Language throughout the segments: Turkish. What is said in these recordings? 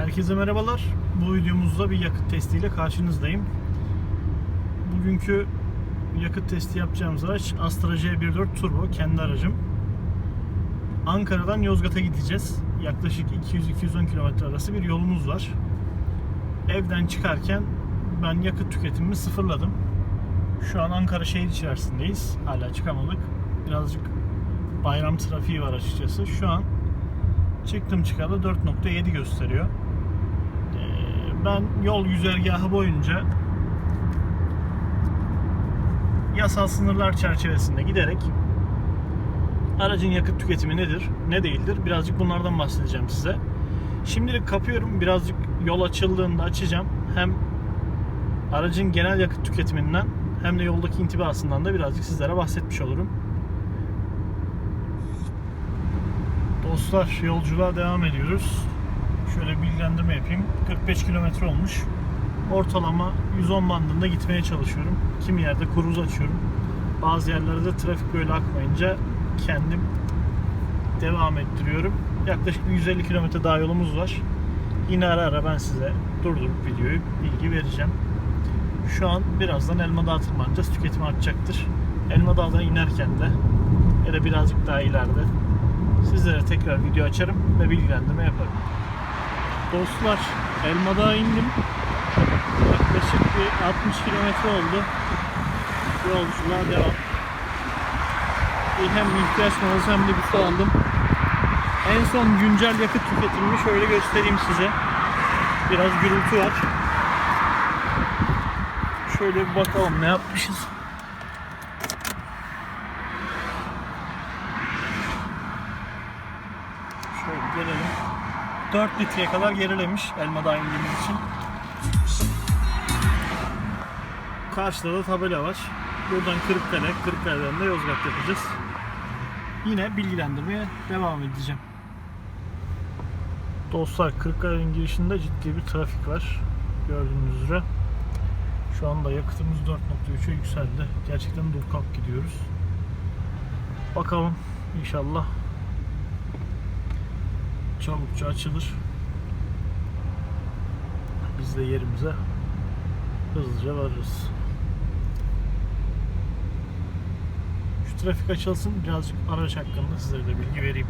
Herkese merhabalar. Bu videomuzda bir yakıt testiyle karşınızdayım. Bugünkü yakıt testi yapacağımız araç Astra J14 Turbo kendi aracım. Ankara'dan Yozgat'a gideceğiz. Yaklaşık 200-210 km arası bir yolumuz var. Evden çıkarken ben yakıt tüketimimi sıfırladım. Şu an Ankara şehir içerisindeyiz. Hala çıkamadık. Birazcık bayram trafiği var açıkçası. Şu an çıktım çıkalı 4.7 gösteriyor. Ben yol güzergahı boyunca yasal sınırlar çerçevesinde giderek aracın yakıt tüketimi nedir, ne değildir birazcık bunlardan bahsedeceğim size. Şimdilik kapıyorum. Birazcık yol açıldığında açacağım. Hem aracın genel yakıt tüketiminden hem de yoldaki intibasından da birazcık sizlere bahsetmiş olurum. Dostlar yolculuğa devam ediyoruz. Şöyle bilgilendirme yapayım. 45 kilometre olmuş. Ortalama 110 bandında gitmeye çalışıyorum. Kimi yerde kuruz açıyorum. Bazı yerlerde trafik böyle akmayınca kendim devam ettiriyorum. Yaklaşık bir 150 kilometre daha yolumuz var. Yine ara ara ben size durdurup videoyu bilgi vereceğim. Şu an birazdan Elmadağ'a tırmanacağız. Tüketim artacaktır. Elmadağ'dan inerken de ya da birazcık daha ileride sizlere tekrar video açarım ve bilgilendirme yaparım. Dostlar Elmadağ'a indim. Yaklaşık bir 60 kilometre oldu. Yolculuğa devam. Hem ihtiyaç molası hem de bir su aldım. En son güncel yakıt tüketimimi şöyle göstereyim size. Biraz gürültü var. Şöyle bir bakalım ne yapmışız. Şöyle gelelim. 4 litreye kadar gerilemiş elma indiğimiz için. Karşıda da tabela var. Buradan Kırıkkale, Kırıkkale'den de Yozgat yapacağız. Yine bilgilendirmeye devam edeceğim. Dostlar Kırıkkale'nin girişinde ciddi bir trafik var. Gördüğünüz üzere. Şu anda yakıtımız 4.3'e yükseldi. Gerçekten dur kalk gidiyoruz. Bakalım inşallah çabukça açılır. Biz de yerimize hızlıca varırız. Şu trafik açılsın birazcık araç hakkında sizlere de bilgi vereyim.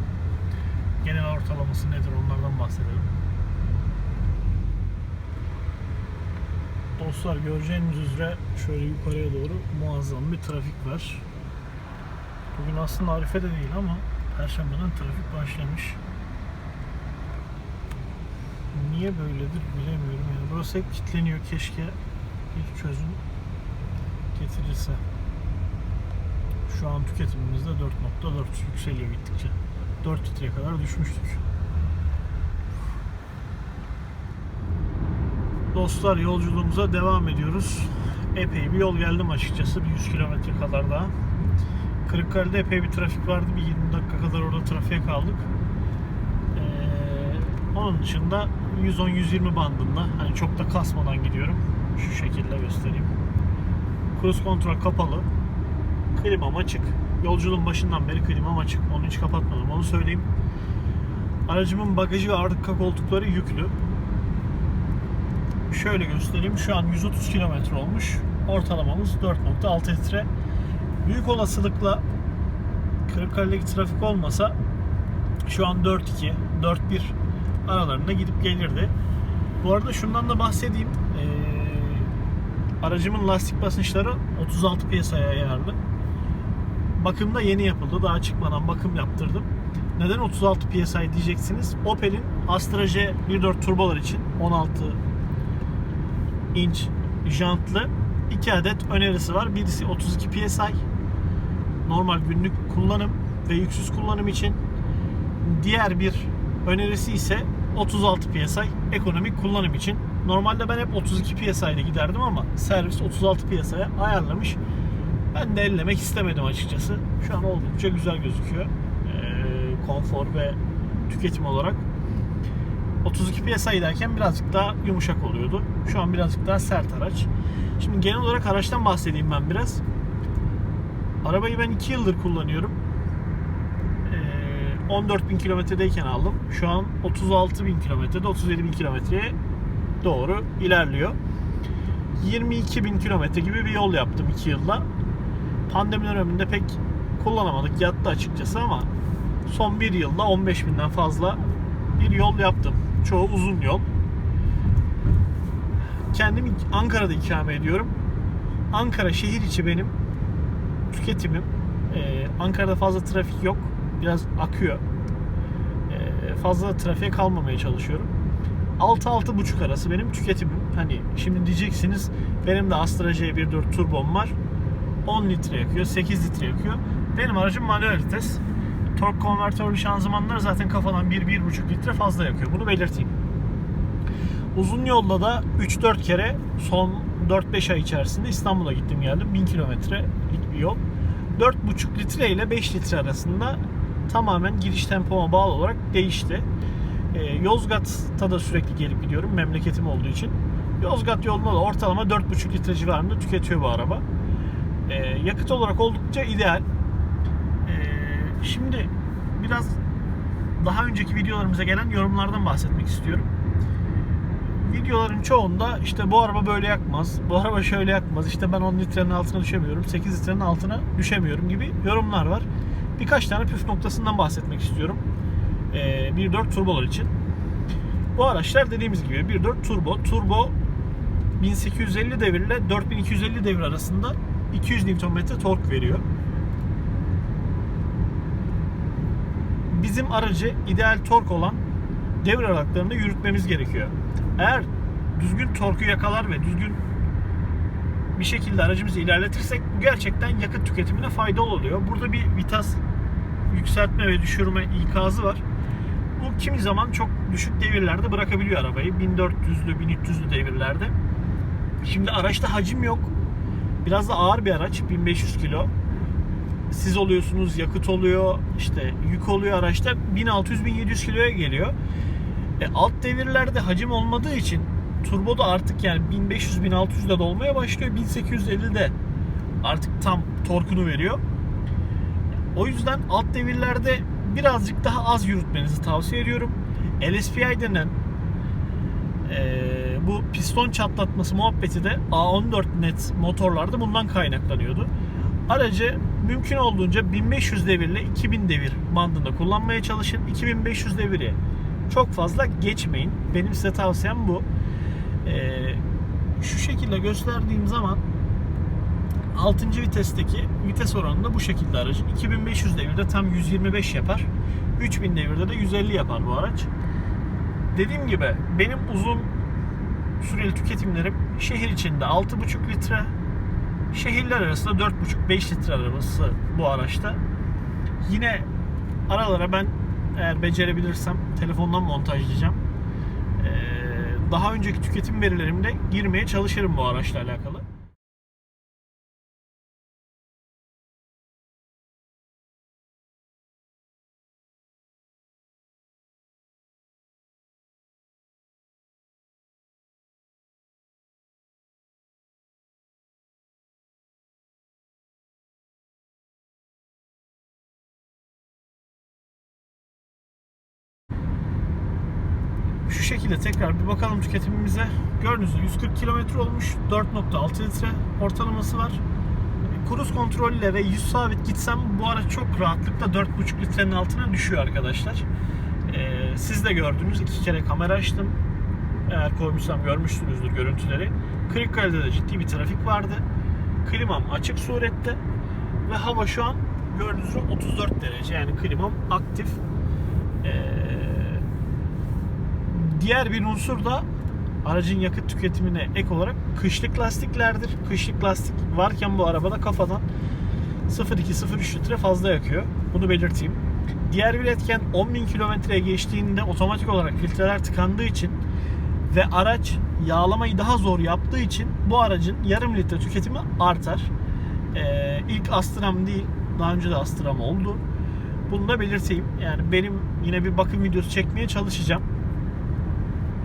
Genel ortalaması nedir onlardan bahsedelim. Dostlar göreceğiniz üzere şöyle yukarıya doğru muazzam bir trafik var. Bugün aslında Arife de değil ama Perşembeden trafik başlamış. Niye böyledir bilemiyorum. Yani burası hep kilitleniyor. Keşke bir çözüm getirilse. Şu an tüketimimiz de 4.4 yükseliyor gittikçe. 4 litreye kadar düşmüştük. Dostlar yolculuğumuza devam ediyoruz. Epey bir yol geldim açıkçası. Bir 100 kilometre kadar daha. Kırıkkale'de epey bir trafik vardı. Bir 20 dakika kadar orada trafiğe kaldık. Ee, onun dışında 110-120 bandında. Hani çok da kasmadan gidiyorum. Şu şekilde göstereyim. Cruise kontrol kapalı. Klimam açık. Yolculuğun başından beri klimam açık. Onu hiç kapatmadım. Onu söyleyeyim. Aracımın bagajı ve arka koltukları yüklü. Şöyle göstereyim. Şu an 130 kilometre olmuş. Ortalamamız 4.6 litre. Büyük olasılıkla Kırıkkale'deki trafik olmasa şu an 4.2, 4.1 aralarında gidip gelirdi. Bu arada şundan da bahsedeyim. Ee, aracımın lastik basınçları 36 piyasaya ayarlı. Bakım da yeni yapıldı. Daha çıkmadan bakım yaptırdım. Neden 36 PSI diyeceksiniz? Opel'in Astra J 1.4 turbolar için 16 inç jantlı 2 adet önerisi var. Birisi 32 PSI normal günlük kullanım ve yüksüz kullanım için. Diğer bir önerisi ise 36 PSI ekonomik kullanım için. Normalde ben hep 32 PSI ile giderdim ama servis 36 PSI'ye ayarlamış. Ben de ellemek istemedim açıkçası. Şu an oldukça güzel gözüküyor. Ee, konfor ve tüketim olarak. 32 PSI derken birazcık daha yumuşak oluyordu. Şu an birazcık daha sert araç. Şimdi genel olarak araçtan bahsedeyim ben biraz. Arabayı ben 2 yıldır kullanıyorum. Ee, 14 bin kilometredeyken aldım. Şu an 36 bin kilometrede 37 bin kilometreye doğru ilerliyor. 22 bin kilometre gibi bir yol yaptım 2 yılda. Pandemi döneminde pek kullanamadık yattı açıkçası ama son bir yılda 15 binden fazla bir yol yaptım. Çoğu uzun yol. Kendim Ankara'da ikame ediyorum. Ankara şehir içi benim tüketimim. Ee, Ankara'da fazla trafik yok. Biraz akıyor. Ee, fazla trafiğe kalmamaya çalışıyorum. 6-6.5 arası benim tüketimim. Hani şimdi diyeceksiniz benim de Astra J14 turbom var. 10 litre yakıyor, 8 litre yakıyor. Benim aracım manuel vites. Torque konvertörlü şanzımanlar zaten kafadan 1-1,5 litre fazla yakıyor. Bunu belirteyim. Uzun yolda da 3-4 kere son 4-5 ay içerisinde İstanbul'a gittim geldim. 1000 kilometrelik bir yol. 4,5 litre ile 5 litre arasında tamamen giriş tempoma bağlı olarak değişti. Ee, Yozgat'ta da sürekli gelip gidiyorum memleketim olduğu için. Yozgat yolunda da ortalama 4,5 litre civarında tüketiyor bu araba. Ee, yakıt olarak oldukça ideal. Ee, şimdi biraz daha önceki videolarımıza gelen yorumlardan bahsetmek istiyorum. Videoların çoğunda işte bu araba böyle yakmaz, bu araba şöyle yakmaz, işte ben 10 litrenin altına düşemiyorum, 8 litrenin altına düşemiyorum gibi yorumlar var. Birkaç tane püf noktasından bahsetmek istiyorum. Ee, 1.4 turbolar için. Bu araçlar dediğimiz gibi 1.4 turbo. Turbo 1850 devir ile 4250 devir arasında 200 Nm tork veriyor. Bizim aracı ideal tork olan devir aralıklarında yürütmemiz gerekiyor. Eğer düzgün torku yakalar ve düzgün bir şekilde aracımızı ilerletirsek bu gerçekten yakıt tüketimine faydalı oluyor. Burada bir vites yükseltme ve düşürme ikazı var. Bu kimi zaman çok düşük devirlerde bırakabiliyor arabayı. 1400'lü, 1300'lü devirlerde. Şimdi araçta hacim yok. Biraz da ağır bir araç. 1500 kilo. Siz oluyorsunuz, yakıt oluyor, işte yük oluyor araçta. 1600-1700 kiloya geliyor. E, alt devirlerde hacim olmadığı için turbo da artık yani 1500-1600'de dolmaya başlıyor. 1850'de artık tam torkunu veriyor. O yüzden alt devirlerde birazcık daha az yürütmenizi tavsiye ediyorum. LSPI denen e, bu piston çatlatması muhabbeti de A14 net motorlarda bundan kaynaklanıyordu. Aracı mümkün olduğunca 1500 devirle 2000 devir bandında kullanmaya çalışın. 2500 deviri çok fazla geçmeyin. Benim size tavsiyem bu. Ee, şu şekilde gösterdiğim zaman 6. vitesteki vites oranında bu şekilde aracın 2500 devirde tam 125 yapar. 3000 devirde de 150 yapar bu araç. Dediğim gibi benim uzun süreli tüketimlerim şehir içinde 6,5 litre, şehirler arasında 4,5-5 litre arabası bu araçta. Yine aralara ben eğer becerebilirsem telefondan montajlayacağım. Ee, daha önceki tüketim verilerimde girmeye çalışırım bu araçla alakalı. Şekilde tekrar bir bakalım tüketimimize. Gördüğünüz gibi 140 kilometre olmuş. 4.6 litre ortalaması var. Kruz kontrolüyle ve 100 sabit gitsem bu araç çok rahatlıkla 4.5 litrenin altına düşüyor arkadaşlar. Ee, siz de gördünüz. iki kere kamera açtım. Eğer koymuşsam görmüşsünüzdür görüntüleri. Kırıkkale'de de ciddi bir trafik vardı. Klimam açık surette ve hava şu an gördüğünüz gibi 34 derece yani klimam aktif. Ee, diğer bir unsur da aracın yakıt tüketimine ek olarak kışlık lastiklerdir. Kışlık lastik varken bu arabada kafadan 0.2-0.3 litre fazla yakıyor. Bunu belirteyim. Diğer bir etken 10.000 kilometreye geçtiğinde otomatik olarak filtreler tıkandığı için ve araç yağlamayı daha zor yaptığı için bu aracın yarım litre tüketimi artar. Ee, ilk Astra'm değil, daha önce de Astra'm oldu. Bunu da belirteyim. Yani benim yine bir bakım videosu çekmeye çalışacağım.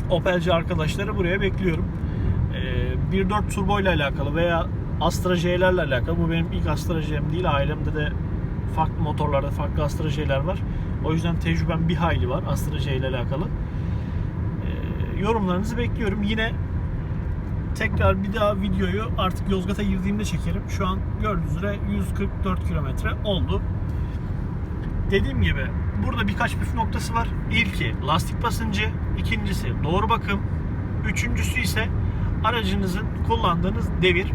Opelci arkadaşları buraya bekliyorum. Ee, 1.4 turbo ile alakalı veya Astra J'lerle alakalı. Bu benim ilk Astra J'm değil. Ailemde de Farklı motorlarda farklı Astra J'ler var. O yüzden tecrübem bir hayli var Astra J ile alakalı. Ee, yorumlarınızı bekliyorum. Yine tekrar bir daha videoyu artık Yozgat'a girdiğimde çekerim. Şu an gördüğünüz üzere 144 kilometre oldu. Dediğim gibi burada birkaç püf noktası var. İlki lastik basıncı, ikincisi doğru bakım, üçüncüsü ise aracınızın kullandığınız devir.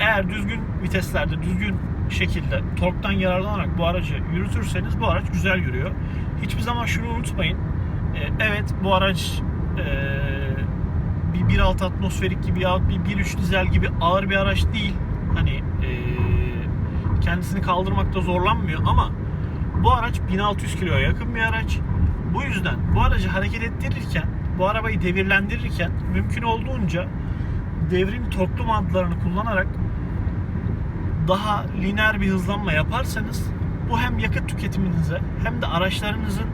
Eğer düzgün viteslerde, düzgün şekilde torktan yararlanarak bu aracı yürütürseniz bu araç güzel yürüyor. Hiçbir zaman şunu unutmayın. Ee, Evet bu araç ee, bir 1.6 atmosferik gibi ya bir 1.3 dizel gibi ağır bir araç değil. Hani kendisini kaldırmakta zorlanmıyor ama bu araç 1600 kiloya yakın bir araç. Bu yüzden bu aracı hareket ettirirken, bu arabayı devirlendirirken mümkün olduğunca devrin torklu mantlarını kullanarak daha lineer bir hızlanma yaparsanız bu hem yakıt tüketiminize hem de araçlarınızın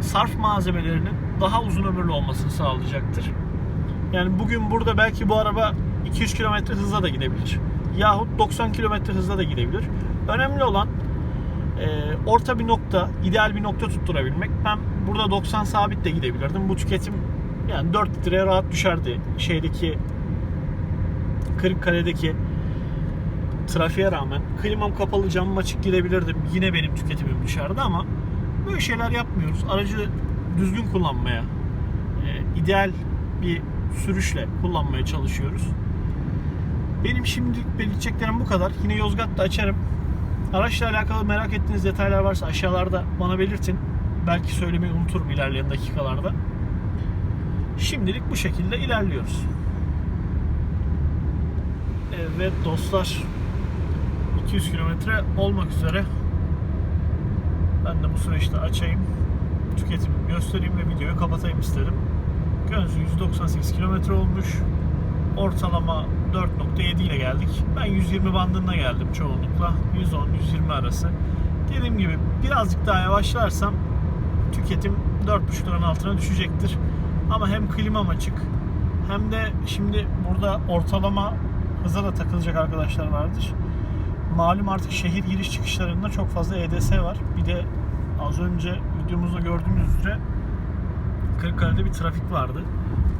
sarf malzemelerinin daha uzun ömürlü olmasını sağlayacaktır. Yani bugün burada belki bu araba 200 km hızla da gidebilir. Yahut 90 km hızla da gidebilir. Önemli olan e, orta bir nokta, ideal bir nokta tutturabilmek. Ben burada 90 sabit de gidebilirdim. Bu tüketim yani 4 litreye rahat düşerdi. Şeydeki Kırıkkale'deki trafiğe rağmen klimam kapalı camım açık gidebilirdim. Yine benim tüketimim düşerdi ama böyle şeyler yapmıyoruz. Aracı düzgün kullanmaya, e, ideal bir sürüşle kullanmaya çalışıyoruz. Benim şimdilik belirteceklerim bu kadar. Yine Yozgat'ta açarım. Araçla alakalı merak ettiğiniz detaylar varsa aşağılarda bana belirtin. Belki söylemeyi unuturum ilerleyen dakikalarda. Şimdilik bu şekilde ilerliyoruz. Evet dostlar 200 kilometre olmak üzere ben de bu süreçte açayım tüketimimi göstereyim ve videoyu kapatayım Gördüğünüz gibi 198 kilometre olmuş ortalama 4.7 ile geldik ben 120 bandında geldim çoğunlukla 110-120 arası dediğim gibi birazcık daha yavaşlarsam tüketim 4.5 liranın altına düşecektir ama hem klimam açık hem de şimdi burada ortalama hıza da takılacak arkadaşlar vardır. Malum artık şehir giriş çıkışlarında çok fazla EDS var. Bir de az önce videomuzda gördüğünüz üzere Kırıkkale'de bir trafik vardı.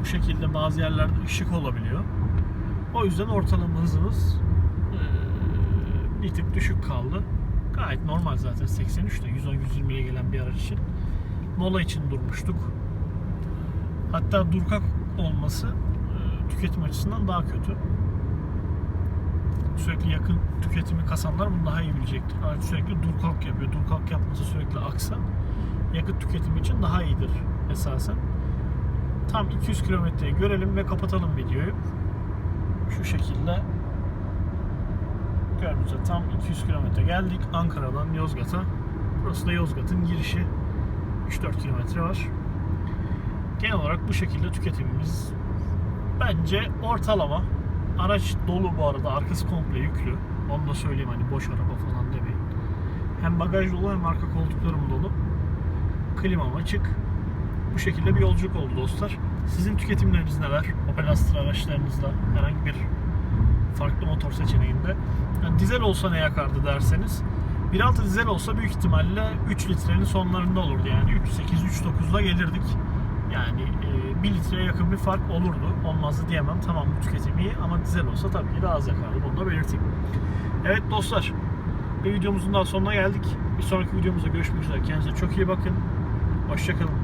Bu şekilde bazı yerlerde ışık olabiliyor. O yüzden ortalama hızımız bir tık düşük kaldı. Gayet normal zaten 83'te 110-120'ye gelen bir araç için. Mola için durmuştuk. Hatta durkak olması tüketim açısından daha kötü sürekli yakın tüketimi kasanlar bunu daha iyi bilecektir. Araç sürekli dur kalk yapıyor. Dur kalk yapması sürekli aksa yakıt tüketimi için daha iyidir esasen. Tam 200 kilometreyi görelim ve kapatalım videoyu. Şu şekilde gördüğünüz tam 200 kilometre geldik Ankara'dan Yozgat'a. Burası da Yozgat'ın girişi. 3-4 kilometre var. Genel olarak bu şekilde tüketimimiz bence ortalama Araç dolu bu arada. Arkası komple yüklü. Onu da söyleyeyim hani boş araba falan demeyin. Hem bagaj dolu hem arka koltuklarım dolu. Klimam açık. Bu şekilde bir yolculuk oldu dostlar. Sizin tüketimleriniz neler? Opel Astra araçlarınızda herhangi bir farklı motor seçeneğinde. Yani dizel olsa ne yakardı derseniz 1.6 dizel olsa büyük ihtimalle 3 litrenin sonlarında olurdu yani 3.8-3.9'la gelirdik. Yani e, 1 litreye yakın bir fark olurdu. Olmazdı diyemem. Tamam bu tüketim iyi ama dizel olsa tabii ki daha az yakardı. Bunu da belirteyim. Evet dostlar. Bir videomuzun daha sonuna geldik. Bir sonraki videomuzda görüşmek üzere. Kendinize çok iyi bakın. Hoşçakalın.